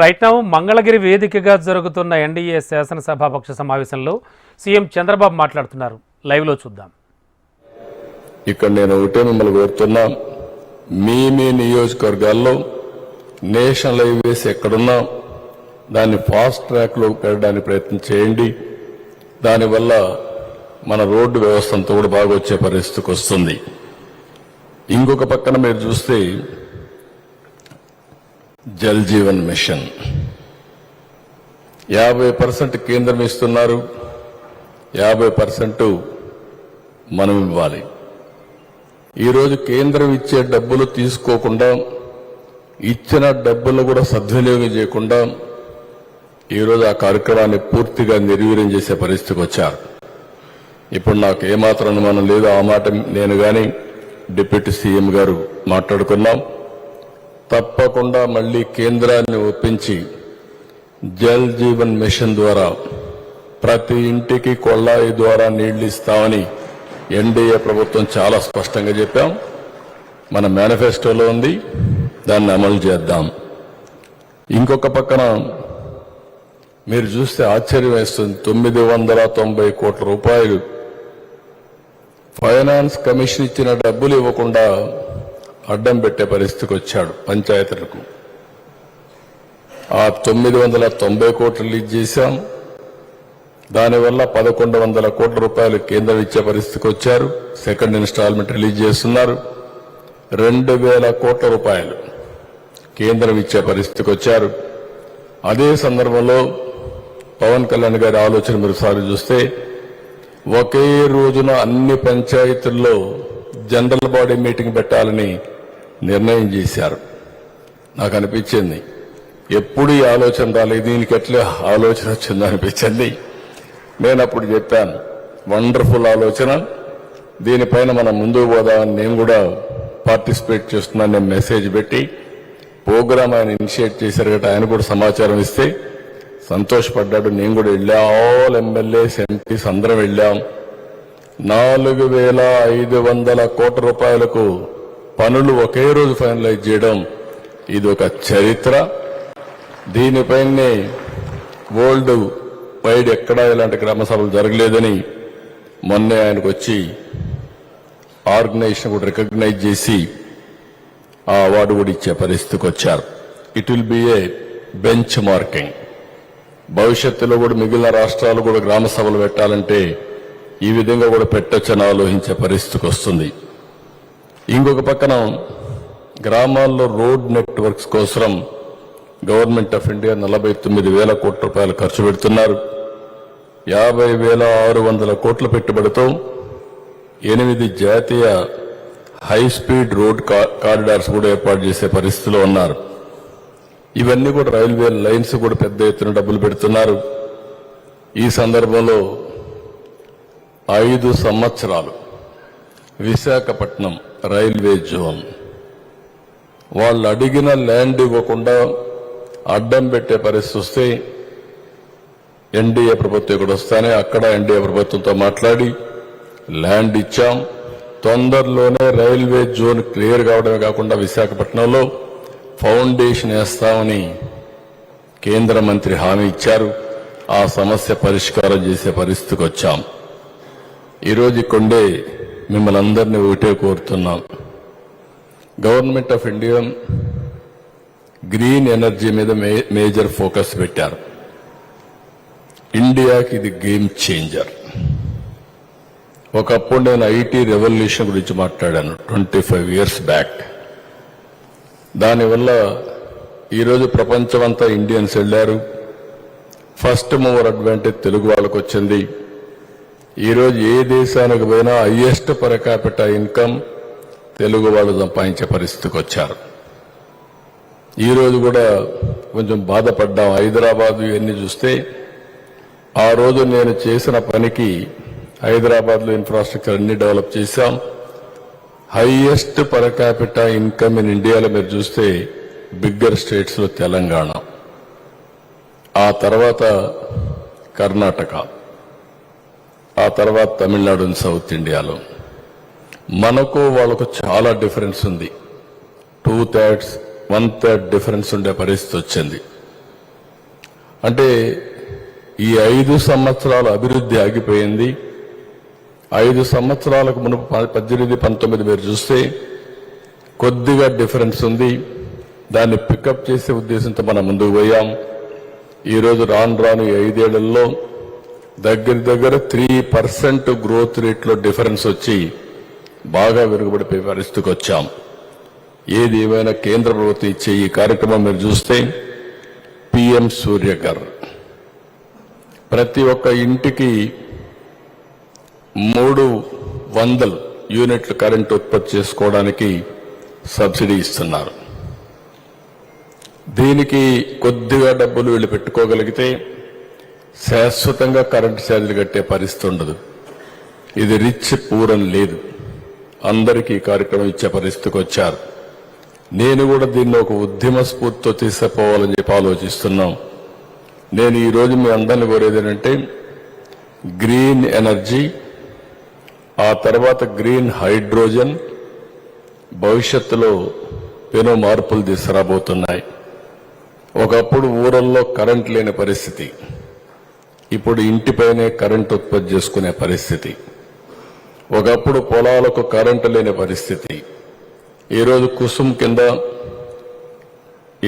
Right now Mangalagiri వేదికగా జరుగుతున్న NDA శాసనసభాపక్ష సమావేశంలో సీఎం చంద్రబాబు మాట్లాడుతున్నారు. లైవ్లో చూద్దాం. ఇక్కడ నేను ఒకటే మిమ్మల్ని కోరుతున్నా మీ మీ నియోజకవర్గాల్లో నేషనల్ హైవేస్ ఎక్కడున్నా దాన్ని ఫాస్ట్ ట్రాక్లో పెట్టడానికి ప్రయత్నం చేయండి. దానివల్ల మన రోడ్డు వ్యవస్థ అంతా కూడా బాగా వచ్చే పరిస్థితికి వస్తుంది. ఇంకొక పక్కన మీరు చూస్తే జల్ జీవన్ మిషన్. యాభై పర్సెంట్ కేంద్రం ఇస్తున్నారు. యాభై పర్సెంట్ మనం ఇవ్వాలి. ఈరోజు కేంద్రం ఇచ్చే డబ్బులు తీసుకోకుండా ఇచ్చిన డబ్బులు కూడా సద్వినియోగం చేయకుండా ఈరోజు ఆ కార్యక్రమాన్ని పూర్తిగా నిర్వీర్యం చేసే పరిస్థితికి వచ్చారు. ఇప్పుడు నాకు ఏమాత్రం అనుమానం లేదు. ఆ మాట నేను కానీ డిప్యూటీ సీఎం గారు మాట్లాడుకున్నాం. తప్పకుండా మళ్ళీ కేంద్రాన్ని ఒప్పించి జల్ జీవన్ మిషన్ ద్వారా ప్రతి ఇంటికి కొళ్ళాయి ద్వారా నీళ్ళు ఇస్తామని ఎన్డీఏ ప్రభుత్వం చాలా స్పష్టంగా చెప్పాం. మన మేనిఫెస్టోలో ఉంది. దాన్ని అమలు చేద్దాం. ఇంకొక పక్కన మీరు చూస్తే ఆశ్చర్యం వేస్తుంది. తొమ్మిది వందల తొంభై కోట్ల రూపాయలు. ఫైనాన్స్ కమిషన్ ఇచ్చిన డబ్బులు ఇవ్వకుండా అడ్డం పెట్టే పరిస్థితికి వచ్చాడు పంచాయతీలకు. ఆ తొమ్మిది వందల తొంభై కోట్లు రిలీజ్ చేశాం. దానివల్ల పదకొండు వందల కోట్ల రూపాయలు కేంద్రం ఇచ్చే పరిస్థితికి వచ్చారు. సెకండ్ ఇన్స్టాల్మెంట్ రిలీజ్ చేస్తున్నారు. రెండు వేల కోట్ల రూపాయలు కేంద్రం ఇచ్చే పరిస్థితికి వచ్చారు. అదే సందర్భంలో పవన్ కళ్యాణ్ గారి ఆలోచన మీరు సారి చూస్తే ఒకే రోజున అన్ని పంచాయతీల్లో జనరల్ బాడీ మీటింగ్ పెట్టాలని నిర్ణయం చేశారు. నాకు అనిపించింది. ఎప్పుడు ఈ ఆలోచన రాలేదు. దీనికి ఎట్లా ఆలోచన వచ్చిందో అనిపించింది. నేను అప్పుడు చెప్పాను వండర్ఫుల్ ఆలోచన. దీనిపైన మనం ముందుకు పోదామని నేను కూడా పార్టిసిపేట్ చేస్తున్నాను. నేను మెసేజ్ పెట్టి ప్రోగ్రామ్ ఆయన ఇనిషియేట్ చేశారు కదా ఆయన కూడా సమాచారం ఇస్తే. సంతోషపడ్డాడు. నేను కూడా వెళ్ళా. ఆల్ ఎమ్మెల్యేస్ ఎంపీస్ అందరం వెళ్ళాం. నాలుగు వేల ఐదు వందల కోట్ల రూపాయలకు పనులు ఒకే రోజు ఫైనలైజ్ చేయడం ఇది ఒక చరిత్ర. దీనిపైనే వరల్డ్ వైడ్ ఎక్కడా ఇలాంటి గ్రామ సభలు జరగలేదని మొన్నే ఆయనకు వచ్చి ఆర్గనైజేషన్ కూడా రికగ్నైజ్ చేసి ఆ అవార్డు కూడా ఇచ్చే పరిస్థితికి వచ్చారు it will be a benchmarking భవిష్యత్తులో కూడా మిగిలిన రాష్ట్రాలు కూడా గ్రామ సభలు పెట్టాలంటే ఈ విధంగా కూడా పెట్టొచ్చని ఆలోచించే పరిస్థితికి వస్తుంది ఇంకొక పక్కన గ్రామాల్లో రోడ్ నెట్వర్క్స్ కోసం గవర్నమెంట్ ఆఫ్ ఇండియా నలభై తొమ్మిది వేల కోట్ల రూపాయలు ఖర్చు పెడుతున్నారు. యాభై వేల ఆరు వందల కోట్ల పెట్టుబడితో ఎనిమిది జాతీయ హై స్పీడ్ రోడ్ కారిడార్స్ కూడా ఏర్పాటు చేసే పరిస్థితిలో ఉన్నారు. ఇవన్నీ కూడా రైల్వే లైన్స్ కూడా పెద్ద ఎత్తున డబ్బులు పెడుతున్నారు. ఈ సందర్భంలో ఐదు సంవత్సరాలు విశాఖపట్నం రైల్వే జోన్. వాళ్ళు అడిగిన ల్యాండ్ ఇవ్వకుండా అడ్డం పెట్టే పరిస్థితి వస్తే ఎన్డీఏ ప్రభుత్వం ఇక్కడ వస్తానే అక్కడ ఎన్డీఏ ప్రభుత్వంతో మాట్లాడి ల్యాండ్ ఇచ్చాం. తొందరలోనే రైల్వే జోన్ క్లియర్ కావడమే కాకుండా విశాఖపట్నంలో ఫౌండేషన్ వేస్తామని కేంద్ర మంత్రి హామీ ఇచ్చారు. ఆ సమస్య పరిష్కారం చేసే పరిస్థితికి వచ్చాం. ఈరోజు ఇక్కడే మిమ్మల్ని అందరినీ ఒకటే కోరుతున్నాం. Government of India green energy మీద మే- మేజర్ ఫోకస్ పెట్టారు. ఇండియాకి ఇది గేమ్ చేంజర్ ఒకప్పుడు నేను ఐటీ రెవల్యూషన్ గురించి మాట్లాడాను ట్వంటీ ఫైవ్ ఇయర్స్ బ్యాక్ దానివల్ల ఈరోజు ప్రపంచమంతా ఇండియన్స్ వెళ్ళారు. ఫస్ట్ మూవర్ అడ్వాంటేజ్ తెలుగు వాళ్ళకు వచ్చింది ఈరోజు ఏ దేశానికి పోయినా హయ్యెస్ట్ పర్ ఇన్కమ్ తెలుగు వాళ్ళు సంపాదించే పరిస్థితికి వచ్చారు. ఈరోజు కూడా కొంచెం బాధపడ్డాం. హైదరాబాద్ ఇవన్నీ చూస్తే ఆ రోజు నేను చేసిన పనికి హైదరాబాద్లో ఇన్ఫ్రాస్ట్రక్చర్ అన్ని డెవలప్ చేశాం. హైయెస్ట్ పర్ ఇన్కమ్ ఇన్ ఇండియాలో మీరు చూస్తే బిగ్గర్ స్టేట్స్లో తెలంగాణ. ఆ తర్వాత కర్ణాటక. ఆ తర్వాత తమిళనాడు సౌత్ ఇండియాలో. మనకు వాళ్ళకు చాలా డిఫరెన్స్ ఉంది. Two thirds one third difference ఉండే పరిస్థితి వచ్చింది. అంటే ఈ ఐదు సంవత్సరాల అభివృద్ధి ఆగిపోయింది. ఐదు సంవత్సరాలకు మునుపు పద్దెనిమిది పంతొమ్మిది మీరు చూస్తే కొద్దిగా డిఫరెన్స్ ఉంది. దాన్ని పికప్ చేసే ఉద్దేశంతో మనం ముందుకు పోయాం. ఈరోజు రాను రాను ఈ ఐదేళ్ళలో దగ్గర దగ్గర త్రీ పర్సెంట్ గ్రోత్ రేట్లో డిఫరెన్స్ వచ్చి బాగా వెనుకబడిపోయే పరిస్థితికి వచ్చాం. ఏది ఏమైనా కేంద్ర ప్రభుత్వం ఇచ్చే ఈ కార్యక్రమం మీరు చూస్తే పిఎం సూర్యకర్ ప్రతి ఒక్క ఇంటికి మూడు వందలు యూనిట్లు కరెంట్ ఉత్పత్తి చేసుకోవడానికి సబ్సిడీ ఇస్తున్నారు. దీనికి కొద్దిగా డబ్బులు వీళ్ళు పెట్టుకోగలిగితే శాశ్వతంగా కరెంటు ఛార్జీలు కట్టే పరిస్థితి ఉండదు. ఇది రిచ్ పూరం లేదు. అందరికీ ఈ కార్యక్రమం ఇచ్చే పరిస్థితికి వచ్చారు. నేను కూడా దీన్ని ఒక ఉద్యమ స్ఫూర్తితో తీసుకుపోవాలని చెప్పి ఆలోచిస్తున్నాం. నేను ఈరోజు మీ అందరిని కోరేది ఏంటంటే గ్రీన్ ఎనర్జీ ఆ తర్వాత గ్రీన్ హైడ్రోజన్ భవిష్యత్తులో పెను మార్పులు తీసుకురాబోతున్నాయి. ఒకప్పుడు ఊరల్లో కరెంట్ లేని పరిస్థితి. ఇప్పుడు ఇంటిపైనే కరెంట్ ఉత్పత్తి చేసుకునే పరిస్థితి. ఒకప్పుడు పొలాలకు కరెంటు లేని పరిస్థితి. ఈరోజు కుసుమ్ కింద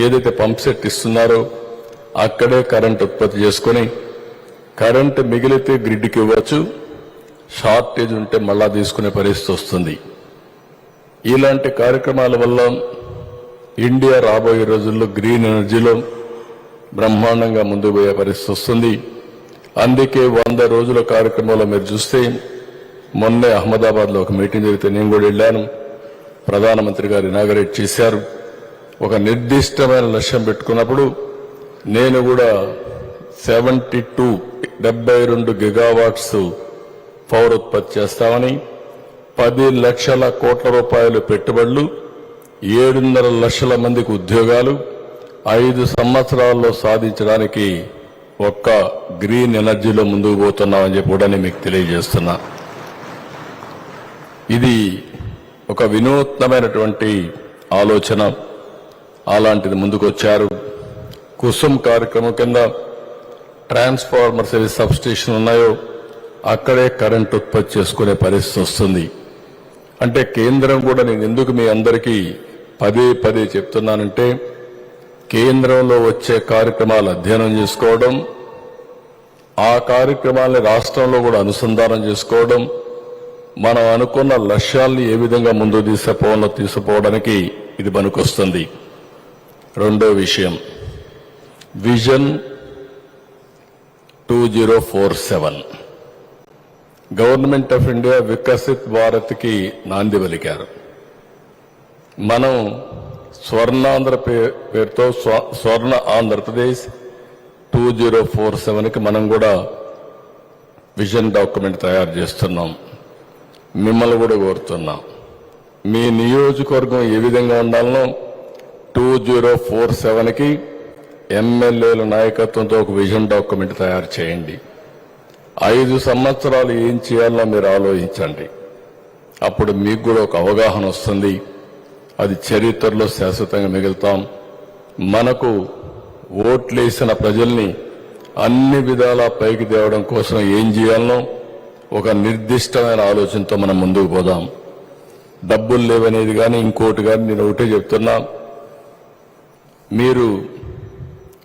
ఏదైతే పంప్ సెట్ ఇస్తున్నారో అక్కడే కరెంట్ ఉత్పత్తి చేసుకుని కరెంట్ మిగిలితే గ్రిడ్కి ఇవ్వచ్చు షార్టేజ్ ఉంటే మళ్ళా తీసుకునే పరిస్థితి వస్తుంది. ఇలాంటి కార్యక్రమాల వల్ల ఇండియా రాబోయే రోజుల్లో గ్రీన్ ఎనర్జీలో బ్రహ్మాండంగా ముందుకు పోయే పరిస్థితి వస్తుంది. అందుకే వంద రోజుల కార్యక్రమంలో మీరు చూస్తే మొన్నే అహ్మదాబాద్లో ఒక మీటింగ్ జరిగితే నేను కూడా వెళ్ళాను. ప్రధానమంత్రి గారు ఇనాగరేట్ చేశారు. ఒక నిర్దిష్టమైన లక్ష్యం పెట్టుకున్నప్పుడు నేను కూడా సెవెంటీ టూ డెబ్బై రెండు గిగావాట్స్ పవర్ ఉత్పత్తి చేస్తామని పది లక్షల కోట్ల రూపాయలు పెట్టుబడులు ఏడున్నర లక్షల మందికి ఉద్యోగాలు ఐదు సంవత్సరాల్లో సాధించడానికి ఒక్క గ్రీన్ ఎనర్జీలో ముందుకు పోతున్నామని చెప్పి కూడా నేను మీకు తెలియజేస్తున్నా. ఇది ఒక వినూత్నమైనటువంటి ఆలోచన. అలాంటిది ముందుకొచ్చారు. కుసుమ్ కార్యక్రమం కింద ట్రాన్స్ఫార్మర్స్ ఏవి సబ్స్టేషన్ ఉన్నాయో అక్కడే కరెంట్ ఉత్పత్తి చేసుకునే పరిస్థితి వస్తుంది. అంటే కేంద్రం కూడా నేను ఎందుకు మీ అందరికీ పదే పదే చెప్తున్నానంటే కేంద్రంలో వచ్చే కార్యక్రమాలు అధ్యయనం చేసుకోవడం ఆ కార్యక్రమాల్ని రాష్ట్రంలో కూడా అనుసంధానం చేసుకోవడం మనం అనుకున్న లక్ష్యాల్ని ఏ విధంగా ముందు తీసుకుపోవాలో తీసుకుపోవడానికి ఇది పనికొస్తుంది. రెండో విషయం. Vision two zero four seven. Government of India Viksit భారత్కి నాంది పలికారు. మనం స్వర్ణాంధ్ర పే- పేరుతో స్వ- Swarna Andhra Pradesh two zero four సెవెన్కి మనం కూడా విజన్ డాక్యుమెంట్ తయారు చేస్తున్నాం. మిమ్మల్ని కూడా కోరుతున్నాం. మీ నియోజకవర్గం ఏ విధంగా ఉండాలనో టూ జీరో ఫోర్ సెవెన్కి ఎమ్మెల్యేల నాయకత్వంతో ఒక విజన్ డాక్యుమెంట్ తయారు చేయండి. ఐదు సంవత్సరాలు ఏం చేయాలో మీరు ఆలోచించండి. అప్పుడు మీకు కూడా ఒక అవగాహన వస్తుంది. అది చరిత్రలో శాశ్వతంగా మిగులుతాం. మనకు ఓట్లేసిన ప్రజల్ని అన్ని విధాలా పైకి తేవడం కోసం ఏం చేయాలనో ఒక నిర్దిష్టమైన ఆలోచనతో మనం ముందుకు పోదాం. డబ్బులు లేవనేది కానీ ఇంకోటి కానీ నేను ఒకటే చెప్తున్నా. మీరు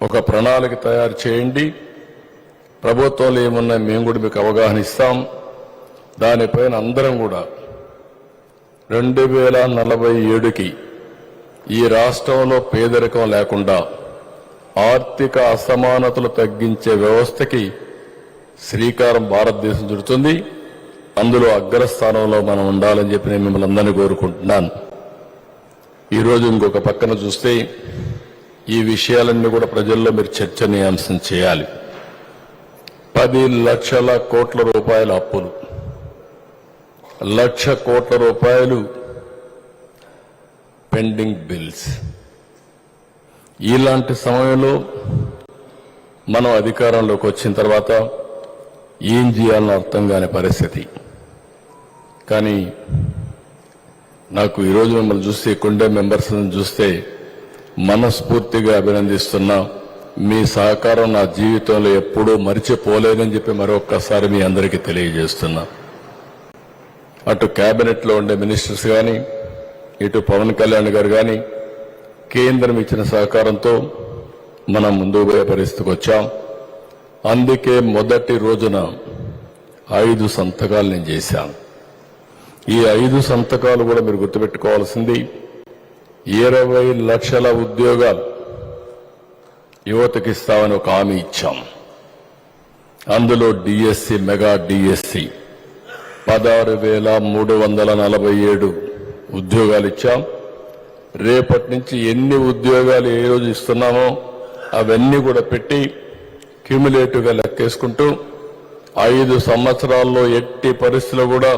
ఒక ప్రణాళిక తయారు చేయండి. ప్రభుత్వంలో ఏమున్నాయి మేము కూడా మీకు అవగాహన ఇస్తాం. దానిపైన అందరం కూడా రెండు వేల నలభై ఏడుకి ఈ రాష్ట్రంలో పేదరికం లేకుండా ఆర్థిక అసమానతలు తగ్గించే వ్యవస్థకి శ్రీకారం భారతదేశం చుడుతుంది. అందులో అగ్రస్థానంలో మనం ఉండాలని చెప్పి నేను మిమ్మల్ని అందరినీ కోరుకుంటున్నాను. ఈరోజు ఇంకొక పక్కన చూస్తే ఈ విషయాలన్నీ కూడా ప్రజల్లో మీరు చర్చనీయాంశం చేయాలి. పది లక్షల కోట్ల రూపాయల అప్పులు. లక్ష కోట్ల రూపాయలు పెండింగ్ బిల్స్. ఇలాంటి సమయంలో మనం అధికారంలోకి వచ్చిన తర్వాత ఏం చేయాలని అర్థం కాని పరిస్థితి. కానీ నాకు ఈరోజు మిమ్మల్ని చూస్తే కుండే మెంబర్స్ చూస్తే మనస్ఫూర్తిగా అభినందిస్తున్నా మీ సహకారం నా జీవితంలో ఎప్పుడూ మరిచిపోలేదని చెప్పి మరొక్కసారి మీ అందరికీ తెలియజేస్తున్నా. అటు క్యాబినెట్లో ఉండే మినిస్టర్స్ కానీ ఇటు పవన్ కళ్యాణ్ గారు కానీ కేంద్రం ఇచ్చిన సహకారంతో మనం ముందుకు పోయే పరిస్థితికి వచ్చాం. అందుకే మొదటి రోజున ఐదు సంతకాలు నేను చేశాను. ఈ ఐదు సంతకాలు కూడా మీరు గుర్తుపెట్టుకోవాల్సింది ఇరవై లక్షల ఉద్యోగాలు యువతకి ఇస్తామని ఒక హామీ ఇచ్చాం. అందులో డిఎస్సి మెగా డిఎస్సి పదహారు వేల మూడు వందల నలభై ఏడు ఉద్యోగాలు ఇచ్చాం. రేపటి నుంచి ఎన్ని ఉద్యోగాలు ఏ రోజు ఇస్తున్నామో అవన్నీ కూడా పెట్టి క్యూములేటివ్గా లెక్కేసుకుంటూ ఐదు సంవత్సరాల్లో ఎట్టి పరిస్థితుల్లో కూడా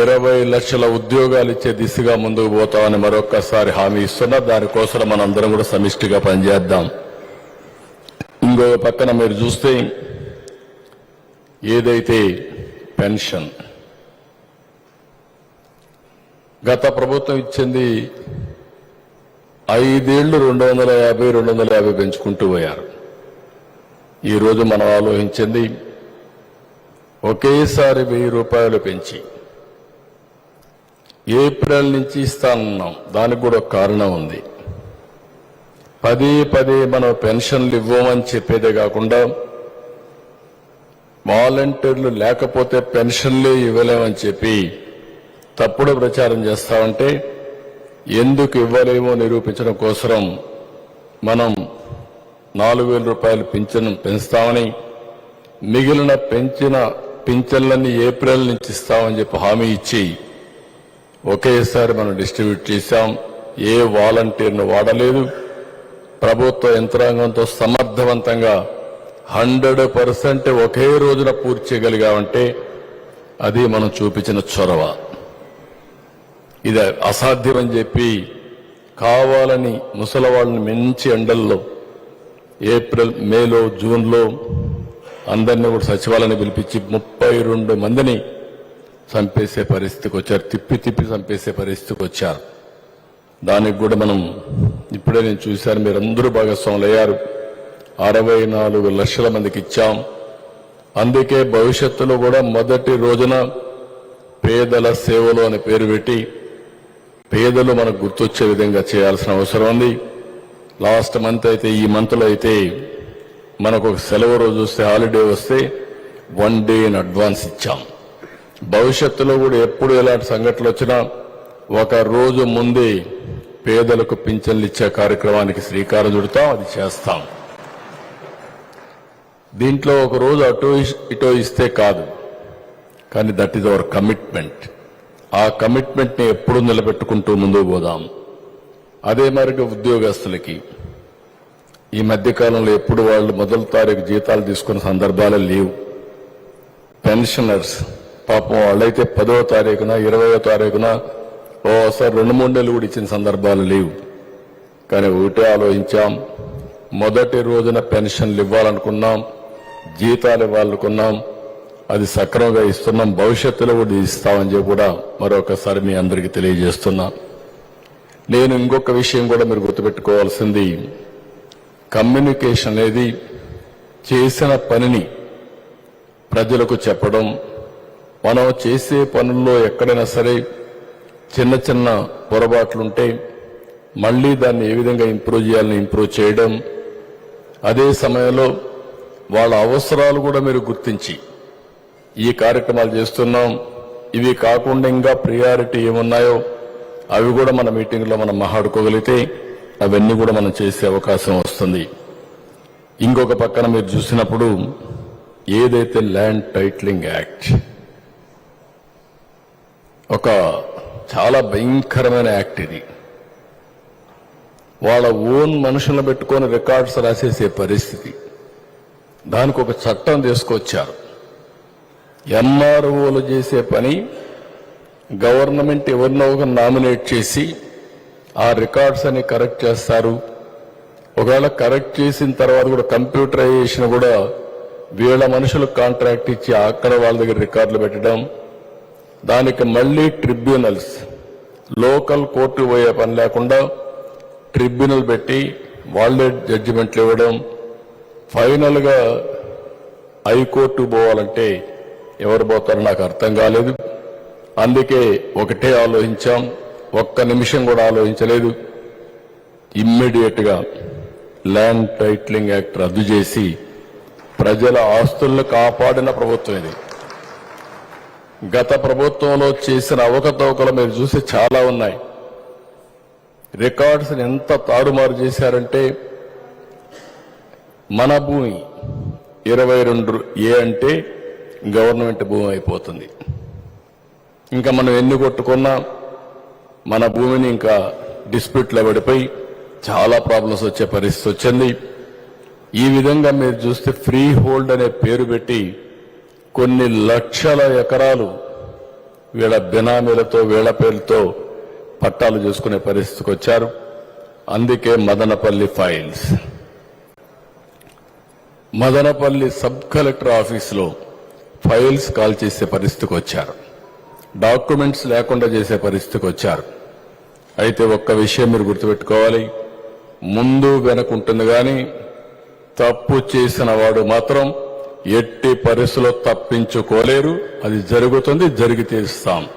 ఇరవై లక్షల ఉద్యోగాలు ఇచ్చే దిశగా ముందుకు పోతామని మరొక్కసారి హామీ ఇస్తున్నా. దానికోసం మనందరం కూడా సమిష్టిగా పనిచేద్దాం. ఇంకొక పక్కన మీరు చూస్తే ఏదైతే పెన్షన్ గత ప్రభుత్వం ఇచ్చింది ఐదేళ్ళు రెండు వందల యాభై రెండు వందల యాభై పెంచుకుంటూ పోయారు. ఈరోజు మనం ఆలోచించింది ఒకేసారి వెయ్యి రూపాయలు పెంచి ఏప్రిల్ నుంచి ఇస్తానన్నాం. దానికి కూడా ఒక కారణం ఉంది. పదే పదే మనం పెన్షన్లు ఇవ్వమని చెప్పేదే కాకుండా వాలంటీర్లు లేకపోతే పెన్షన్లే ఇవ్వలేమని చెప్పి తప్పుడు ప్రచారం చేస్తామంటే ఎందుకు ఇవ్వలేమో నిరూపించడం కోసరం మనం నాలుగు వేల రూపాయలు పింఛను పెంచుతామని మిగిలిన పెంచిన పింఛన్లన్నీ ఏప్రిల్ నుంచి ఇస్తామని చెప్పి హామీ ఇచ్చి ఒకేసారి మనం డిస్ట్రిబ్యూట్ చేశాం. ఏ వాలంటీర్ను వాడలేదు. ప్రభుత్వ యంత్రాంగంతో సమర్థవంతంగా హండ్రెడ్ పర్సెంట్ ఒకే రోజున పూర్తి చేయగలిగామంటే అది మనం చూపించిన చొరవ. ఇది అసాధ్యమని చెప్పి కావాలని ముసలవాళ్ళని మంచి ఎండల్లో ఏప్రిల్ మేలో జూన్లో అందరినీ కూడా సచివాలయాన్ని పిలిపించి ముప్పై రెండు మందిని చంపేసే పరిస్థితికి వచ్చారు. తిప్పి తిప్పి చంపేసే పరిస్థితికి వచ్చారు. దానికి కూడా మనం ఇప్పుడే నేను చూశాను మీరందరూ భాగస్వాములు అయ్యారు అరవై నాలుగు లక్షల మందికి ఇచ్చాం. అందుకే భవిష్యత్తులో కూడా మొదటి రోజున పేదల సేవలు అనే పేరు పెట్టి పేదలు మనకు గుర్తొచ్చే విధంగా చేయాల్సిన అవసరం ఉంది. లాస్ట్ మంత్ అయితే ఈ మంత్లో అయితే మనకు ఒక సెలవు రోజు వస్తే హాలిడే వస్తే వన్ డే ఇన్ అడ్వాన్స్ ఇచ్చాం. భవిష్యత్తులో కూడా ఎప్పుడు ఎలాంటి సంఘటనలు వచ్చినా ఒక రోజు ముందే పేదలకు పింఛన్లు ఇచ్చే కార్యక్రమానికి శ్రీకారం చుడతాం అది చేస్తాం. దీంట్లో ఒక రోజు అటో ఇస్- ఇటో ఇస్తే కాదు. కానీ దట్ ఈజ్ అవర్ కమిట్మెంట్ ఆ కమిట్మెంట్ని ఎప్పుడు నిలబెట్టుకుంటూ ముందుకు పోదాం. అదే మరిగా ఉద్యోగస్తులకి. ఈ మధ్యకాలంలో ఎప్పుడు వాళ్ళు మొదటి తారీఖు జీతాలు తీసుకున్న సందర్భాలే లేవు. పెన్షనర్స్ పాపం వాళ్ళైతే పదో తారీఖున ఇరవయో తారీఖున ఓసారి రెండు మూడు నెలలు కూడా ఇచ్చిన సందర్భాలు లేవు. కానీ ఒకటే ఆలోచించాం. మొదటి రోజున పెన్షన్లు ఇవ్వాలనుకున్నాం. జీతాలు ఇవ్వాలనుకున్నాం. అది సక్రమంగా ఇస్తున్నాం భవిష్యత్తులో కూడా ఇస్తామని చెప్పి కూడా మరొకసారి మీ అందరికీ తెలియజేస్తున్నా. నేను ఇంకొక విషయం కూడా మీరు గుర్తుపెట్టుకోవాల్సింది. కమ్యూనికేషన్ అనేది చేసిన పనిని ప్రజలకు చెప్పడం మనం చేసే పనుల్లో ఎక్కడైనా సరే చిన్న చిన్న పొరపాట్లుంటే మళ్ళీ దాన్ని ఏ విధంగా ఇంప్రూవ్ చేయాలని ఇంప్రూవ్ చేయడం అదే సమయంలో వాళ్ళ అవసరాలు కూడా మీరు గుర్తించి ఈ కార్యక్రమాలు చేస్తున్నాం. ఇవి కాకుండా ఇంకా ప్రియారిటీ ఏమున్నాయో అవి కూడా మన మీటింగ్లో మనం మాట్లాడుకోగలిగితే అవన్నీ కూడా మనం చేసే అవకాశం వస్తుంది. ఇంకొక పక్కన మీరు చూసినప్పుడు ఏదైతే ల్యాండ్ టైట్లింగ్ యాక్ట్ ఒక చాలా భయంకరమైన యాక్ట్ ఇది. వాళ్ళ ఓన్ మనుషులను పెట్టుకొని రికార్డ్స్ రాసేసే పరిస్థితి. దానికి ఒక చట్టం తీసుకొచ్చారు. ఎంఆర్ఓలు చేసే పని గవర్నమెంట్ ఎవరినో ఒకరు నామినేట్ చేసి ఆ రికార్డ్స్ అని కరెక్ట్ చేస్తారు. ఒకవేళ కరెక్ట్ చేసిన తర్వాత కూడా కంప్యూటరైజేషన్ కూడా వీళ్ళ మనుషులకు కాంట్రాక్ట్ ఇచ్చి అక్కడ వాళ్ళ దగ్గర రికార్డులు పెట్టడం దానికి మళ్ళీ ట్రిబ్యునల్స్ లోకల్ కోర్టు పోయే పని లేకుండా ట్రిబ్యునల్ పెట్టి వాళ్ళే జడ్జిమెంట్లు ఇవ్వడం. ఫైనల్గా హైకోర్టు పోవాలంటే ఎవరు పోతారో నాకు అర్థం కాలేదు. అందుకే ఒకటే ఆలోచించాం ఒక్క నిమిషం కూడా ఆలోచించలేదు. ఇమ్మీడియట్గా ల్యాండ్ టైటిలింగ్ యాక్ట్ రద్దు చేసి ప్రజల ఆస్తులను కాపాడిన ప్రభుత్వం ఇది. గత ప్రభుత్వంలో చేసిన అవకతవకలు మీరు చూసి చాలా ఉన్నాయి. రికార్డ్స్ని ఎంత తారుమారు చేశారంటే మన భూమి ఇరవై రెండు ఏ అంటే గవర్నమెంట్ భూమి అయిపోతుంది. ఇంకా మనం ఎన్ని కొట్టుకున్నా మన భూమిని ఇంకా డిస్ప్యూట్లో పడిపోయి చాలా ప్రాబ్లమ్స్ వచ్చే పరిస్థితి వచ్చింది. ఈ విధంగా మీరు చూస్తే ఫ్రీ హోల్డ్ అనే పేరు పెట్టి కొన్ని లక్షల ఎకరాలు వీళ్ళ బినామీలతో వీళ్ళ పేర్లతో పట్టాలు చూసుకునే పరిస్థితికి వచ్చారు. అందుకే Madanapalle files Madanapalle sub collector ఆఫీసులో ఫైల్స్ కాల్ చేసే పరిస్థితికి వచ్చారు. డాక్యుమెంట్స్ లేకుండా చేసే పరిస్థితికి వచ్చారు. అయితే ఒక్క విషయం మీరు గుర్తుపెట్టుకోవాలి. ముందు వెనకుంటుంది కానీ తప్పు చేసిన వాడు మాత్రం ఎట్టి పరిస్థితుల్లో తప్పించుకోలేరు. అది జరుగుతుంది జరిగి తీస్తాం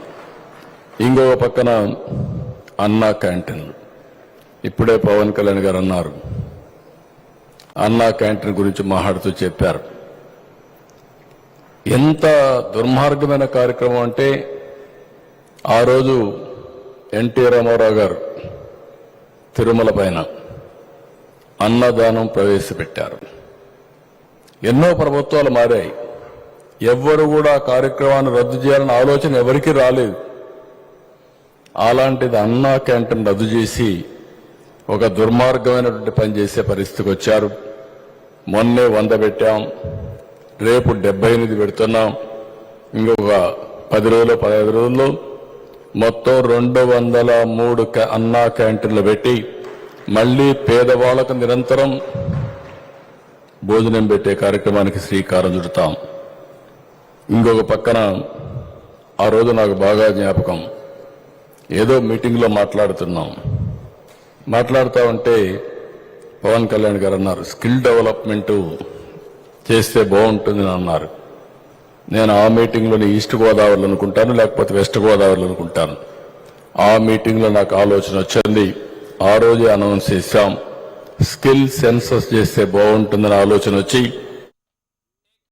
ఇంకొక పక్కన అన్నా క్యాంటీన్. ఇప్పుడే పవన్ కళ్యాణ్ గారు అన్నారు. అన్నా క్యాంటీన్ గురించి మాట్లాడుతూ చెప్పారు. ఎంత దుర్మార్గమైన కార్యక్రమం అంటే ఆ రోజు ఎన్టీ రామారావు గారు తిరుమల పైన అన్నదానం ప్రవేశపెట్టారు. ఎన్నో ప్రభుత్వాలు మారాయి. ఎవ్వరు కూడా కార్యక్రమాన్ని రద్దు చేయాలని ఆలోచన ఎవరికీ రాలేదు. అలాంటిది అన్నా క్యాంటీన్ రద్దు చేసి ఒక దుర్మార్గమైనటువంటి పని చేసే పరిస్థితికి వచ్చారు. మొన్నే వంద పెట్టాం. రేపు డెబ్బై ఎనిమిది పెడుతున్నాం. ఇంకొక పది రోజులు పదహైదు రోజుల్లో మొత్తం రెండు వందల మూడు అన్నా క్యాంటీన్లు పెట్టి మళ్ళీ పేదవాళ్ళకు నిరంతరం భోజనం పెట్టే కార్యక్రమానికి శ్రీకారం చుడతాం. ఇంకొక పక్కన ఆ రోజు నాకు బాగా జ్ఞాపకం. ఏదో మీటింగ్లో మాట్లాడుతున్నాం. మాట్లాడుతూ ఉంటే పవన్ కళ్యాణ్ గారు అన్నారు స్కిల్ డెవలప్మెంటు చేస్తే బాగుంటుందని అన్నారు. నేను ఆ మీటింగ్లోని ఈస్ట్ గోదావరిలో అనుకుంటాను లేకపోతే వెస్ట్ గోదావరిలో అనుకుంటాను. ఆ మీటింగ్లో నాకు ఆలోచన వచ్చింది. ఆ రోజే అనౌన్స్ చేశాం. స్కిల్ సెన్సస్ చేస్తే బాగుంటుందని ఆలోచన వచ్చి